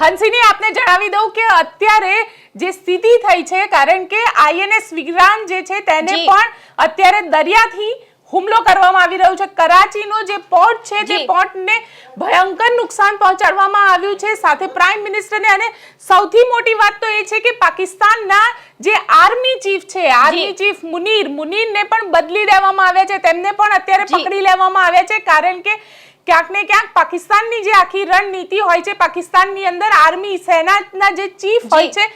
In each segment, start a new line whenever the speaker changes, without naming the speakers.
હંસિની આપને જણાવી દઉં કે અત્યારે જે સ્થિતિ થઈ છે કારણ કે આઈએનએસ વિક્રાંત જે છે તેને પણ અત્યારે દરિયાથી હુમલો કરવામાં આવી રહ્યો છે. કરાચીનો જે પોર્ટ છે તે પોર્ટને ભયંકર નુકસાન પહોંચાડવામાં આવ્યું છે. સાથે પ્રાઇમ મિનિસ્ટરને અને સૌથી મોટી વાત તો એ છે કે પાકિસ્તાનના જે આર્મી ચીફ છે આર્મી ચીફ મુનીર મુનીરને પણ બદલી દેવામાં આવ્યા છે. તેમને પણ અત્યારે પકડી લેવામાં આવ્યા છે કારણ કે ક્યાંક ને ક્યાંક પાકિસ્તાનની જે આખી રણનીતિ હોય છે પાકિસ્તાનની અંદર આર્મી સેનાના જે ચીફ હોય છે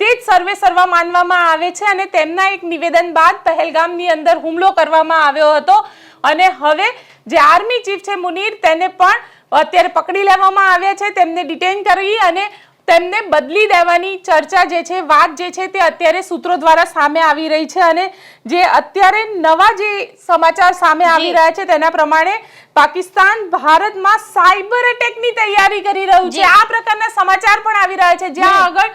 તે જ સર્વે સર્વા માનવામાં આવે છે અને તેમના એક નિવેદન બાદ પહેલગામની અંદર હુમલો કરવામાં આવ્યો હતો. અને હવે જે આર્મી ચીફ છે મુનીર તેને પણ અત્યારે પકડી લેવામાં આવ્યા છે. તેમને ડિટેન કરી અને તેમને બદલી દેવાની ચર્ચા જે છે વાત જે છે તે અત્યારે સૂત્રો દ્વારા સામે આવી રહી છે અને જે અત્યારે નવા જે સમાચાર સામે આવી રહ્યા છે તેના પ્રમાણે પાકિસ્તાન ભારતમાં સાયબર અટેકની તૈયારી કરી રહ્યું છે. આ પ્રકારના સમાચાર પણ આવી રહ્યા છે. જ્યાં આગળ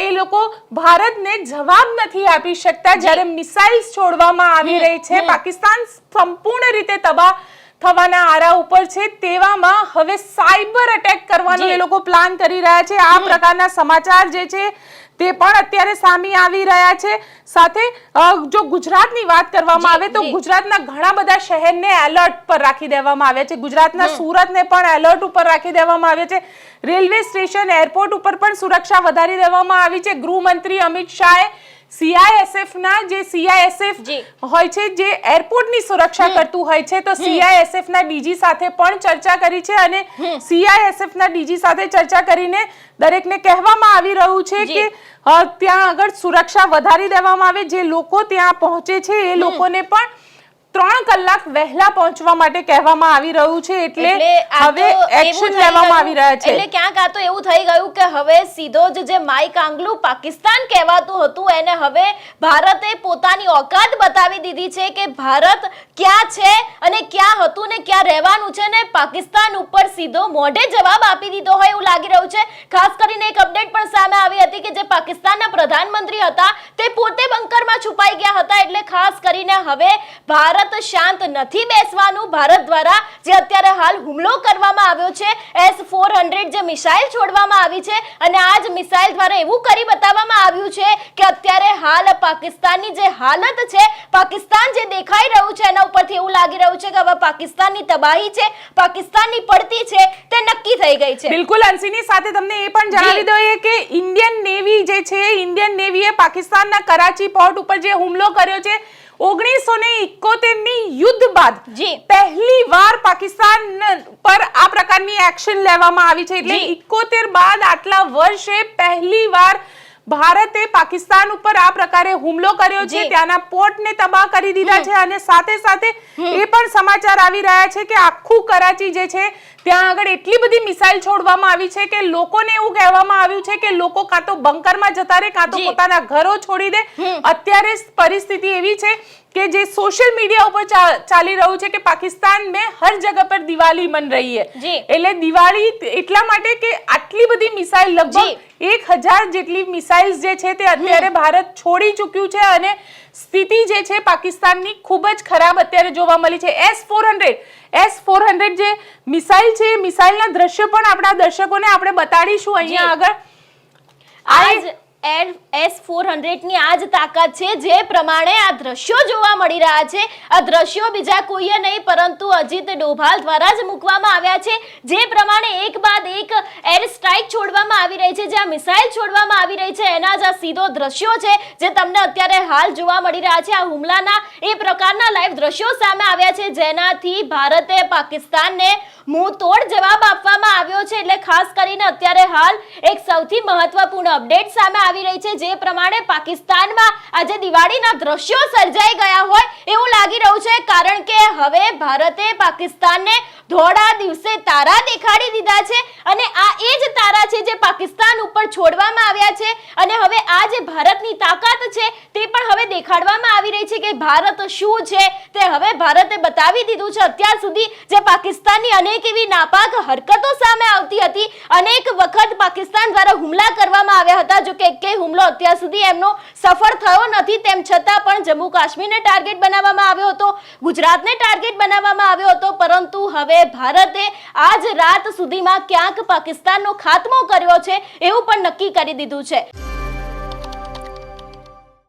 એ લોકો ભારતને જવાબ નથી આપી શકતા. જ્યારે મિસાઇલ્સ છોડવામાં આવી રહી છે. પાકિસ્તાન સંપૂર્ણ રીતે તબાહ થવાના આરા ઉપર છે તેવામાં હવે સાયબર અટેક કરવાનો એ લોકો પ્લાન કરી રહ્યા છે. આ પ્રકારના સમાચાર જે છે તે પણ અત્યારે સામે આવી રહ્યા છે. સાથે જો ગુજરાતની વાત કરવામાં આવે તો ગુજરાતના ઘણા બધા શહેરને એલર્ટ પર રાખી દેવામાં આવ્યા છે. ગુજરાતના સુરતને પણ એલર્ટ ઉપર રાખી દેવામાં આવ્યા છે. રેલવે સ્ટેશન એરપોર્ટ ઉપર પણ સુરક્ષા વધારી દેવામાં આવી છે. ગૃહમંત્રી અમિત શાહે સીઆઈએસએફ ના જે સીઆઈએસએફ હોય છે જે એરપોર્ટની સુરક્ષા કરતું હોય છે તો સીઆઈએસએફ ના ડીજી સાથે પણ ચર્ચા કરી છે અને સીઆઈએસએફ ના ડીજી સાથે ચર્ચા કરીને દરેકને કહેવામાં આવી રહ્યું છે કે ત્યાં આગળ સુરક્ષા વધારી દેવામાં આવે જે લોકો ત્યાં પહોંચે છે એ લોકોને પણ કલાક વહેલા પહોંચવા માટે કહેવામાં આવી રહ્યું છે એટલે હવે એક્શન લેવામાં આવી રહ્યા છે.
એટલે ક્યાંક આ તો એવું થઈ ગયું કે હવે સીધો જ જે માઈક આંગલું પાકિસ્તાન કહેવાતું હતું એને હવે ભારતે પોતાની ઓકાત બતાવી દીધી છે કે ભારત ક્યાં છે અને ક્યાં હતું ને ક્યાં રહેવાનું છે ને પાકિસ્તાન ઉપર સીધો મોઢે જવાબ આપી દીધો હોય એવું લાગી રહ્યું છે. ખાસ કરીને એક અપડેટ પણ સામે આવી હતી કે જે પાકિસ્તાનના પ્રધાનમંત્રી હતા તે પોતે બંકરમાં છુપાઈ ગયા હતા એટલે ખાસ કરીને હવે ભારત શાંત નથી બેસવાનું ભારત દ્વારા જે અત્યારે હાલ હુમલો કરવામાં આવ્યો છે એસ ફોર હંડ્રેડ જે મિસાઇલ છોડવામાં આવી છે અને આ જ મિસાઇલ દ્વારા એવું કરી બતાવવામાં આવ્યું છે કે અત્યારે હાલ પાકિસ્તાનની જે હાલત છે પાકિસ્તાન જે દેખાઈ રહ્યું છે એના ઉપરથી એવું લાગી રહ્યું છે કે હવે પાકિસ્તાનની તબાહી છે પાકિસ્તાનની પડતી છે તે નક્કી થઈ ગઈ છે
બિલકુલ અંશીની સાથે તમને એ પણ જણાવી. દઈએ કે ઇન્ડિયન નેવી જે છે ઇન્ડિયન નેવીએ પાકિસ્તાનના કરાચી પોર્ટ ઉપર જે હુમલો કર્યો છે ઓગણીસો ને ની યુદ્ધ બાદ
જી.
પહેલી વાર પાકિસ્તાન પર આ પ્રકારની એક્શન લેવામાં આવી છે એટલે. ઇકોતેર બાદ આટલા વર્ષે પહેલી વાર ભારતે પાકિસ્તાન ઉપર આ પ્રકારે હુમલો કર્યો છે ત્યાંના પોર્ટને તબાહ કરી દીધા છે અને સાથે સાથે એ પણ સમાચાર આવી રહ્યા છે કે આખું કરાચી જે છે ત્યાં આગળ એટલી બધી મિસાઇલ છોડવામાં આવી છે કે લોકોને એવું કહેવામાં આવ્યું છે કે લોકો કાં તો બંકરમાં જતા રહે કાં તો પોતાના ઘરો છોડી દે. અત્યારે પરિસ્થિતિ એવી છે કે જે સોશિયલ મીડિયા ઉપર ચાલી રહ્યું છે કે પાકિસ્તાન મેં હર જગહ પર દિવાળી મન રહી
હે.
એટલે દિવાળી એટલા માટે કે આટલી બધી મિસાઇલ લગભગ એક હજાર જેટલી મિસાઇલ્સ જે છે તે અત્યારે ભારત છોડી ચૂક્યું છે અને સ્થિતિ જે છે પાકિસ્તાનની ખૂબ જ ખરાબ અત્યારે જોવા મળી છે. S four hundred S four hundred જે મિસાઇલ છે એ મિસાઇલના દ્રશ્ય પણ આપણા દર્શકોને આપણે બતાડીશું. અહીંયા આગળ
આજ એસ ફોરની આ જ તાકાત છે, જે પ્રમાણે આ દ્રશ્યો જોવા મળી રહ્યા છે. આ દ્રશ્યો બીજા કોઈએ નહીં, પરંતુ અજીત ડોભાલ દ્વારા જ મૂકવામાં આવ્યા છે. જે પ્રમાણે એક બાદ એક એર સ્ટ્રાઇક છોડવામાં આવી રહી છે જ્યાં મિસાઇલ છોડવામાં આવી રહી છે. એના જ આ સીધો દ્રશ્યો છે, જે તમને અત્યારે હાલ જોવા મળી રહ્યા છે. આ હુમલાના એ પ્રકારના લાઈવ દ્રશ્યો સામે આવ્યા છે, જેનાથી ભારતે પાકિસ્તાનને મુંહ તોડ જવાબ આપવામાં આવ્યો છે. એટલે ખાસ કરીને અત્યારે હાલ એક સૌથી મહત્વપૂર્ણ અપડેટ સામે આવી રહી છે. જે પ્રમાણે પાકિસ્તાનમાં આજે દિવાળીના દ્રશ્યો સર્જાઈ ગયા હોય એવું લાગી રહ્યું છે. કારણ કે હવે ભારતે પાકિસ્તાનને ધોળા દિવસે તારા દેખાડી દીધા છે અને આ એ જ તારા છે જે પાકિસ્તાન ઉપર છોડવામાં આવ્યા છે. અને હવે આ જે ભારતની તાકાત છે તે પણ હવે દેખાડવામાં આવી રહી છે કે ભારત શું છે તે હવે ભારતે બતાવી દીધું છે. અત્યાર સુધી જે પાકિસ્તાનની અનેક એવી નાપાક હરકતો સામે આવતી હતી, અનેક વખત પાકિસ્તાન દ્વારા હુમલા કરવામાં આવ્યા હતા. જો કે એકેય હુમલો અત્યાર સુધી એમનો સફળ થયો નથી, તેમ છતાં પણ જમ્મુ કાશ્મીરને ટાર્ગેટ બનાવવામાં આવ્યો હતો. ગુજરાતને ટાર્ગેટ બનાવવામાં આવ્યો હતો, પરંતુ હવે ભારતે આજ રાત સુધીમાં ક્યાંક પાકિસ્તાનનો ખાત્મો કર્યો છે, એવું પણ નક્કી કરી દીધું છે.